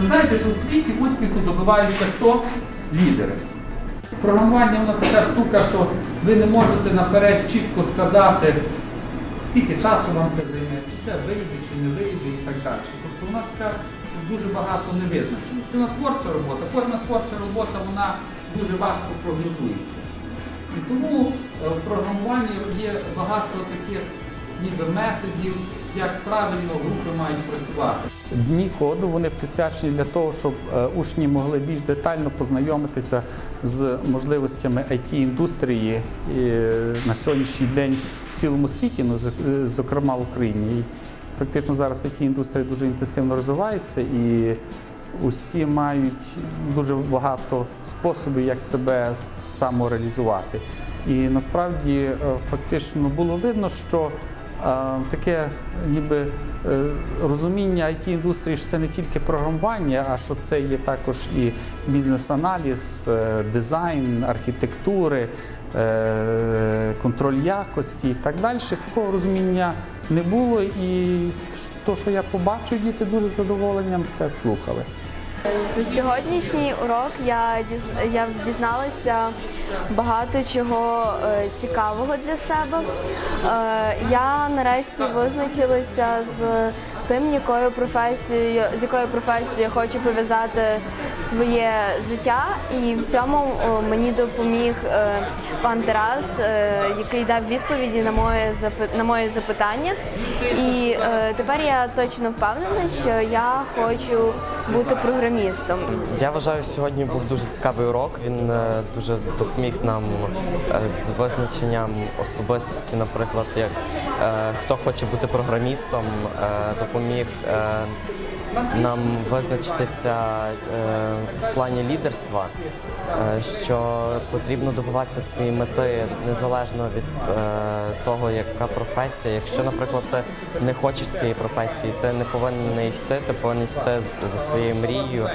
Ви знаєте, що у світі успіху добиваються хто? Лідери. Програмування воно така штука, що ви не можете наперед чітко сказати, скільки часу вам це займе, чи це вийде, чи не вийде і так далі. Тобто вона така дуже багато невизначена. Це творча робота. Кожна творча робота вона дуже важко прогнозується. І тому е, в програмуванні є багато таких ніби методів, як правильно групи мають працювати. Дні коду вони присвячені для того, щоб е, учні могли більш детально познайомитися з можливостями IT-індустрії е, на сьогоднішній день в цілому світі, ну, е, зокрема в Україні. І фактично зараз IT-індустрія дуже інтенсивно розвивається і усі мають дуже багато способів, як себе самореалізувати. І насправді фактично було видно, що таке ніби е, розуміння IT-індустрії, що це не тільки програмування, а що це є також і бізнес-аналіз, е, дизайн, архітектури, е, контроль якості і так далі. Такого розуміння не було. І те, що я побачив, діти дуже задоволенням це слухали. За сьогоднішній урок я я дізналася багато чого е, цікавого для себе. Е, Я нарешті визначилася з тим, якою професією, з якою професією я хочу пов'язати своє життя, і в цьому мені допоміг е, пан Тарас, е, який дав відповіді на моє на моє запитання. І е, тепер я точно впевнена, що я хочу бути програмістом. Я вважаю, сьогодні був дуже цікавий урок. Він дуже допоміг нам з визначенням особистості, наприклад, як хто хоче бути програмістом, е, допоміг е, нам визначитися е, в плані лідерства, е, що потрібно добиватися своєї мети незалежно від того, яка професія. Якщо, наприклад, ти не хочеш цієї професії, ти не повинен йти, ти повинен йти за своєю мрією.